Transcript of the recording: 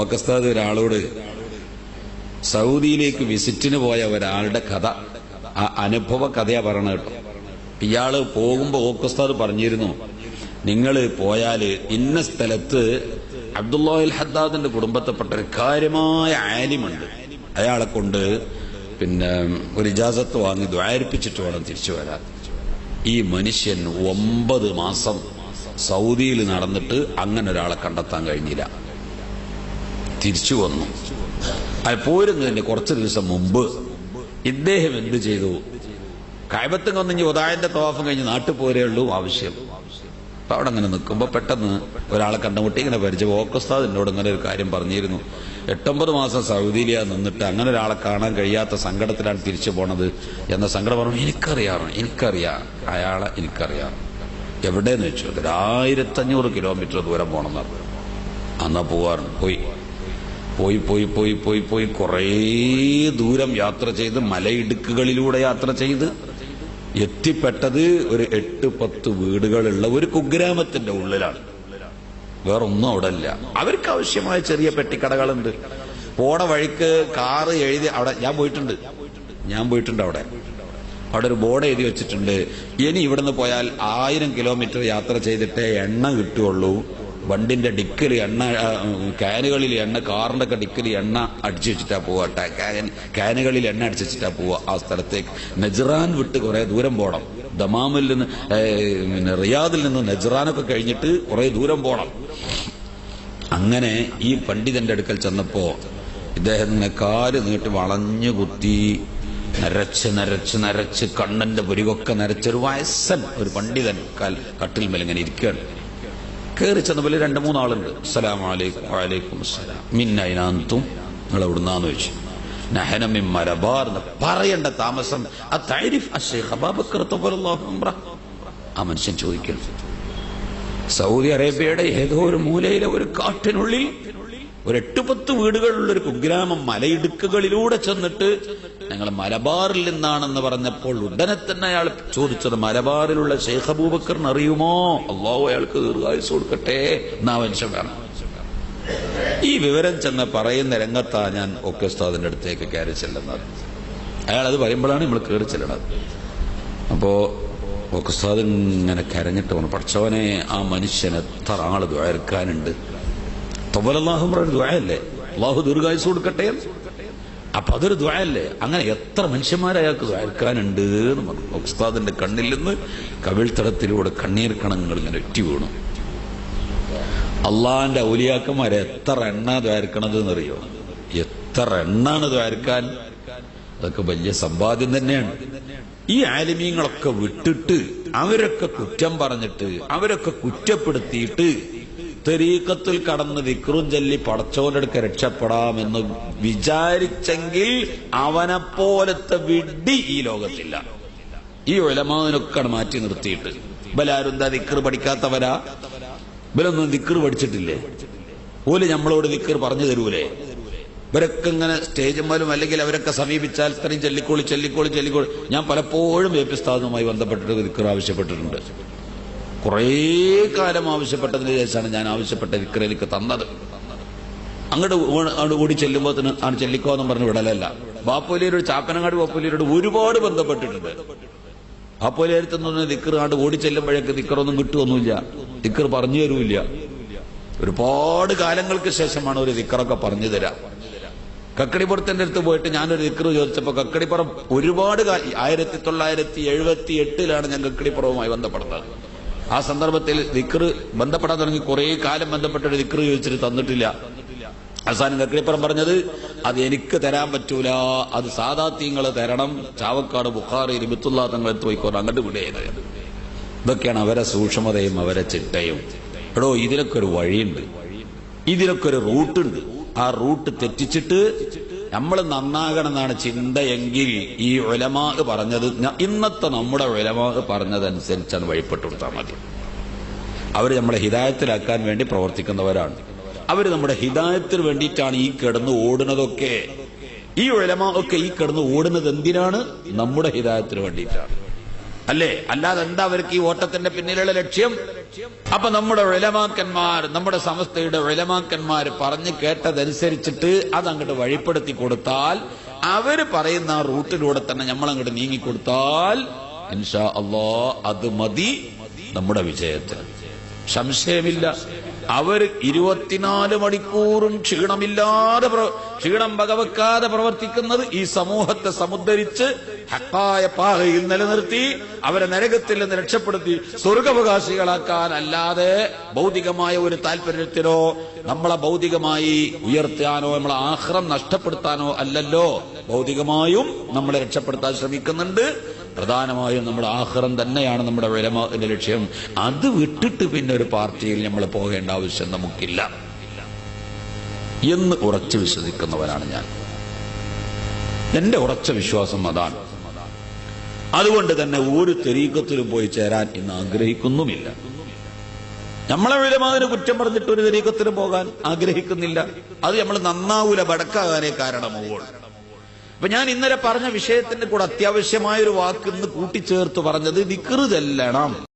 ഓക്കസ്താദ് ഒരാളോട് സൗദിയിലേക്ക് വിസിറ്റിന് പോയ ഒരാളുടെ കഥ ആ അനുഭവ കഥയാ പറയണ കേട്ടോ. ഇയാൾ പോകുമ്പോ ഓക്കുസ്താദ് പറഞ്ഞിരുന്നു നിങ്ങൾ പോയാൽ ഇന്ന സ്ഥലത്ത് അബ്ദുല്ലാഹിൽ ഹദ്ദാദിന്റെ കുടുംബത്തെപ്പെട്ട ഒരു കാര്യമായ ആലിമുണ്ട്. അയാളെ കൊണ്ട് പിന്നെ ഒരു ഇജാസത്ത് വാങ്ങി ദ്വാരിപ്പിച്ചിട്ട് വേണം തിരിച്ചു വരാൻ. ഈ മനുഷ്യൻ ഒമ്പത് മാസം സൗദിയിൽ നടന്നിട്ട് അങ്ങനെ ഒരാളെ കണ്ടെത്താൻ കഴിഞ്ഞില്ല. തിരിച്ചു വന്നു. അത് പോരുന്നതിന്റെ കുറച്ച് ദിവസം മുമ്പ് ഇദ്ദേഹം എന്ത് ചെയ്തു? കായബത്തും കൊന്നിഞ്ഞ് ഉദായന്റെ തവാഫം കഴിഞ്ഞ് നാട്ടു പോരേ ഉള്ളൂ ആവശ്യം. അപ്പൊ അവിടെ അങ്ങനെ നിൽക്കുമ്പോ പെട്ടെന്ന് ഒരാളെ കണ്ടുമുട്ടി ഇങ്ങനെ പരിചയം. ഓക്കസ്താദ് എന്നോട് ഇങ്ങനെ ഒരു കാര്യം പറഞ്ഞിരുന്നു. എട്ടൊമ്പത് മാസം സൗദിയിലാ നിന്നിട്ട് അങ്ങനെ ഒരാളെ കാണാൻ കഴിയാത്ത സങ്കടത്തിലാണ് തിരിച്ചു പോണത് എന്ന സങ്കടം പറഞ്ഞു എനിക്കറിയാം എനിക്കറിയാം. അയാളെ എനിക്കറിയാം. എവിടെയെന്ന് വെച്ചു ഒരു ആയിരത്തഞ്ഞൂറ് കിലോമീറ്റർ ദൂരം പോകണം എന്ന് അന്നാ പോവാറുണ്ട് പോയി. പോയി പോയി പോയി പോയി പോയി. കുറേ ദൂരം യാത്ര ചെയ്ത് മലയിടുക്കുകളിലൂടെ യാത്ര ചെയ്ത് എത്തിപ്പെട്ടത് ഒരു എട്ട് പത്ത് വീടുകളുള്ള ഒരു കുഗ്രാമത്തിന്റെ ഉള്ളിലാണ്. വേറൊന്നും അവിടെ ഇല്ല അവർക്ക് ആവശ്യമായ ചെറിയ പെട്ടിക്കടകളുണ്ട്. പോണ വഴിക്ക് കാറ് എഴുതി അവിടെ ഞാൻ പോയിട്ടുണ്ട്. ഞാൻ പോയിട്ടുണ്ട് അവിടെ. അവിടെ ഒരു ബോർഡ് എഴുതി വെച്ചിട്ടുണ്ട്. ഇനി ഇവിടുന്ന് പോയാൽ ആയിരം കിലോമീറ്റർ യാത്ര ചെയ്തിട്ടേ എണ്ണ കിട്ടുകയുള്ളൂ. വണ്ടിന്റെ ഡിക്കിൽ എണ്ണ ക്യാനുകളിൽ എണ്ണ കാറിന്റെ ഒക്കെ ഡിക്കിൽ എണ്ണ അടിച്ചു വെച്ചിട്ടാ പോവാ ട- ക്യാനുകളിൽ എണ്ണ അടിച്ചു വെച്ചിട്ടാ പോവാ ആ സ്ഥലത്തേക്ക്. നജ്റാൻ വിട്ട് കുറെ ദൂരം പോകണം ദമാമിൽ നിന്ന് പിന്നെ റിയാദിൽ നിന്ന് നജ്റാനൊക്കെ കഴിഞ്ഞിട്ട് കുറെ ദൂരം പോകണം അങ്ങനെ ഈ പണ്ഡിതന്റെ അടുക്കൽ ചെന്നപ്പോ ഇദ്ദേഹം ഇങ്ങനെ കാൽ നീട്ടി വളഞ്ഞു കുത്തി നരച്ച് നരച്ച് നരച്ച് കണ്ണന്റെ പുരികൊക്കെ നരച്ചൊരു വയസ്സൻ ഒരു പണ്ഡിതൻ കാൽ കട്ടിൽ മേൽ ഇങ്ങനെ ഇരിക്കുകയാണ് കയറി ചെന്നപ്പോൾ രണ്ട് മൂന്നാളുണ്ട്. അസ്സലാം. നിങ്ങൾ എവിടുന്നാന്ന് ചോദിച്ചു. എന്ന് പറയേണ്ട താമസം. ആ മനുഷ്യൻ ചോദിക്കണം സൗദി അറേബ്യയുടെ ഏതോ ഒരു മൂലയിലെ ഒരു കാട്ടിനുള്ളിൽ ഒരു എട്ട് പത്ത് വീടുകളുള്ള ഒരു കുഗ്രാമം മലയിടുക്കുകളിലൂടെ ചെന്നിട്ട് ഞങ്ങൾ മലബാറിൽ നിന്നാണെന്ന് പറഞ്ഞപ്പോൾ ഉടനെ തന്നെ അയാൾ ചോദിച്ചത് മലബാറിലുള്ള ഷെയ്ഖ് അറിയുമോ? അള്ളാഹു അയാൾക്ക് ദീർഘായുസ് കൊടുക്കട്ടെ എന്നാവശ്യം വേണം. ഈ വിവരം ചെന്ന് പറയുന്ന രംഗത്താ ഞാൻ ഒക്കെ ഉസ്താദിന്റെ അടുത്തേക്ക് കയറി ചെല്ലുന്നത്. അയാൾ അത് പറയുമ്പോഴാണ് നമ്മൾ കയറി ചെല്ലണത്. അപ്പോ ഒക്കെ ഉസ്താദ് ഇങ്ങനെ കരഞ്ഞിട്ട് പറഞ്ഞു പഠിച്ചവനെ ആ മനുഷ്യൻ എത്ര ആൾ ദ്വാരക്കാനുണ്ട്. തൊബലല്ലാഹും ദ്വയല്ലേ അള്ളാഹു ദീർഘായുസ് കൊടുക്കട്ടെ അപ്പൊ അതൊരു ദ്വയല്ലേ അങ്ങനെ എത്ര മനുഷ്യന്മാരെ അയാൾക്ക് ദ്വാരക്കാനുണ്ട് എന്ന് പറഞ്ഞു. ഉസ്താദിന്റെ കണ്ണിൽ നിന്ന് കവിൾത്തടത്തിലൂടെ കണ്ണീർ കണങ്ങൾ ഇങ്ങനെ ഒറ്റി വീണു. അള്ളാഹിന്റെ ഔലിയാക്കന്മാരെ എത്ര എണ്ണ ദ്വാരക്കണത് എന്നറിയോ എത്ര എണ്ണാണ് ദ്വാരക്കാൻ അതൊക്കെ വലിയ സമ്പാദ്യം തന്നെയാണ്. ഈ ആലിമീങ്ങളൊക്കെ വിട്ടിട്ട് അവരൊക്കെ കുറ്റം പറഞ്ഞിട്ട് അവരൊക്കെ കുറ്റപ്പെടുത്തിയിട്ട് തെരീക്കത്തിൽ കടന്ന് വിക്രും ചൊല്ലി പടച്ചോനെടുക്ക രക്ഷപ്പെടാമെന്ന് വിചാരിച്ചെങ്കിൽ അവനെപ്പോലത്തെ വിഡ്ഢി ഈ ലോകത്തില്ല. ഈ ഒലമാവിനൊക്കെയാണ് മാറ്റി നിർത്തിയിട്ട്. ഇവലാരും എന്താ ദിക്കർ പഠിക്കാത്തവരാ? ഇവരൊന്നും ദിക്കർ പഠിച്ചിട്ടില്ലേ? ഓൽ നമ്മളോട് ദിക്കർ പറഞ്ഞു തരൂലേ? ഇവരൊക്കെ ഇങ്ങനെ സ്റ്റേജുമാലും അല്ലെങ്കിൽ അവരൊക്കെ സമീപിച്ചാൽ ഇത്രയും ചെല്ലിക്കോളി ചെല്ലിക്കോളി ചെല്ലിക്കോളി. ഞാൻ പലപ്പോഴും എ പി സ്ഥാപനവുമായി ബന്ധപ്പെട്ടിട്ട് ദിക്കർ ആവശ്യപ്പെട്ടിട്ടുണ്ട്. കുറേ കാലം ആവശ്യപ്പെട്ടതിന് ശേഷമാണ് ഞാൻ ആവശ്യപ്പെട്ട വിക്രയിലേക്ക് തന്നത്. അങ്ങോട്ട് അങ്ങോട്ട് ഓടി ചെല്ലുമ്പോൾ തന്നെ ആണ് ചെല്ലിക്കോ എന്ന് പറഞ്ഞ് വിടലല്ല. ബാപ്പോലിയരോട് ചാപ്പനങ്ങാട് ബാപ്പോലിയരോട് ഒരുപാട് ബന്ധപ്പെട്ടിട്ടുണ്ട്. ബാപ്പോലിയരത്തുനിന്ന് ദിക്കർ ആണ്ട് ഓടി ചെല്ലുമ്പോഴേക്ക് ദിക്കറൊന്നും കിട്ടുമൊന്നുമില്ല ദിക്കർ പറഞ്ഞു തരൂല്ല. ഒരുപാട് കാലങ്ങൾക്ക് ശേഷമാണ് ഒരു ദിക്കറൊക്കെ പറഞ്ഞു തരാം. കക്കടിപ്പുറത്തിന്റെ അടുത്ത് പോയിട്ട് ഞാനൊരു ദിക്കർ ചോദിച്ചപ്പോ കക്കടിപ്പുറം ഒരുപാട് ആയിരത്തി തൊള്ളായിരത്തി എഴുപത്തി എട്ടിലാണ് ഞാൻ കക്കടിപ്പുറവുമായി ബന്ധപ്പെടുന്നത്. ആ സന്ദർഭത്തിൽ ദിക്റ് ബന്ധപ്പെടാൻ തുടങ്ങി. കുറെ കാലം ബന്ധപ്പെട്ട ഒരു ദിക്കർ ചോദിച്ചിട്ട് തന്നിട്ടില്ല. അവസാനം കക്കടിപ്പുറം പറഞ്ഞത് അത് എനിക്ക് തരാൻ പറ്റൂല. അത് സാധാത്യങ്ങൾ തരണം. ചാവക്കാട് ബുഖാറി ഇരുപത്തുള്ള തങ്ങൾ പോയിക്കോട്ടെ അങ്ങോട്ട് വിടേത് ഇതൊക്കെയാണ് അവരെ സൂക്ഷ്മതയും അവരെ ചിട്ടയും. എടോ ഇതിലൊക്കെ ഒരു വഴിയുണ്ട്. ഇതിലൊക്കെ ഒരു റൂട്ടുണ്ട്. ആ റൂട്ട് തെറ്റിച്ചിട്ട് നമ്മൾ നന്നാകണമെന്നാണ് ചിന്തയെങ്കിൽ ഈ ഒലമാ പറഞ്ഞത് ഇന്നത്തെ നമ്മുടെ ഒലമാ പറഞ്ഞതനുസരിച്ചാണ് വഴിപ്പെട്ടു കൊടുത്താൽ മതി. അവർ നമ്മളെ ഹിതായത്തിലാക്കാൻ വേണ്ടി പ്രവർത്തിക്കുന്നവരാണ്. അവർ നമ്മുടെ ഹിതായത്തിന് വേണ്ടിയിട്ടാണ് ഈ കിടന്ന് ഓടുന്നതൊക്കെ. ഈ ഒലമ ഒക്കെ ഈ കിടന്ന് ഓടുന്നത് എന്തിനാണ്? നമ്മുടെ ഹിതായത്തിന് വേണ്ടിയിട്ടാണ്. അല്ലേ? അല്ലാതെ എന്താ അവർക്ക് ഈ ഓട്ടത്തിന്റെ പിന്നിലുള്ള ലക്ഷ്യം? അപ്പൊ നമ്മുടെ വിലമാക്കന്മാർ നമ്മുടെ സമസ്തയുടെ വിലമാക്കന്മാർ പറഞ്ഞു കേട്ടതനുസരിച്ചിട്ട് അങ്ങോട്ട് വഴിപ്പെടുത്തി കൊടുത്താൽ അവർ പറയുന്ന ആ റൂട്ടിലൂടെ തന്നെ നമ്മൾ അങ്ങോട്ട് നീങ്ങിക്കൊടുത്താൽ ഇൻഷാ അള്ളാ അത് മതി നമ്മുടെ വിജയത്തിന്. സംശയമില്ല. അവർ ഇരുപത്തിനാല് മണിക്കൂറും ക്ഷീണമില്ലാതെ ക്ഷീണം വകവെക്കാതെ പ്രവർത്തിക്കുന്നത് ഈ സമൂഹത്തെ സമുദ്ധരിച്ച് ഹക്കായ പാകയിൽ നിലനിർത്തി അവരെ നരകത്തിൽ നിന്ന് രക്ഷപ്പെടുത്തി സ്വർഗവകാശികളാക്കാനല്ലാതെ ഭൗതികമായ ഒരു താല്പര്യത്തിനോ നമ്മളെ ഭൗതികമായി ഉയർത്താനോ നമ്മളെ ആഹ്റം നഷ്ടപ്പെടുത്താനോ അല്ലല്ലോ. ഭൗതികമായും നമ്മളെ രക്ഷപ്പെടുത്താൻ ശ്രമിക്കുന്നുണ്ട്. പ്രധാനമായും നമ്മുടെ ആഹ്റം തന്നെയാണ് നമ്മുടെ വിലമാന്റെ ലക്ഷ്യം. അത് വിട്ടിട്ട് പിന്നെ ഒരു പാർട്ടിയിൽ നമ്മൾ പോകേണ്ട ആവശ്യം നമുക്കില്ല. എന്ന് ഉറച്ചു വിശ്വസിക്കുന്നവരാണ് ഞാൻ. എന്റെ ഉറച്ച വിശ്വാസം അതാണ്. അതുകൊണ്ട് തന്നെ ഒരു തെരീക്കത്തിലും പോയി ചേരാൻ ഇന്ന് ആഗ്രഹിക്കുന്നുമില്ല. നമ്മളെ വിലമാതിന് കുറ്റം പറഞ്ഞിട്ട് ഒരു തെരീക്കത്തിന് പോകാൻ ആഗ്രഹിക്കുന്നില്ല. അത് നമ്മൾ നന്നാവൂല ബടക്കാകാനേ കാരണമാവുള്ളൂ. അപ്പൊ ഞാൻ ഇന്നലെ പറഞ്ഞ വിഷയത്തിന്റെ കൂടെ അത്യാവശ്യമായ ഒരു വാക്ക് ഇന്ന് കൂട്ടിച്ചേർത്ത് പറഞ്ഞത് വിക്രുതല്ലണം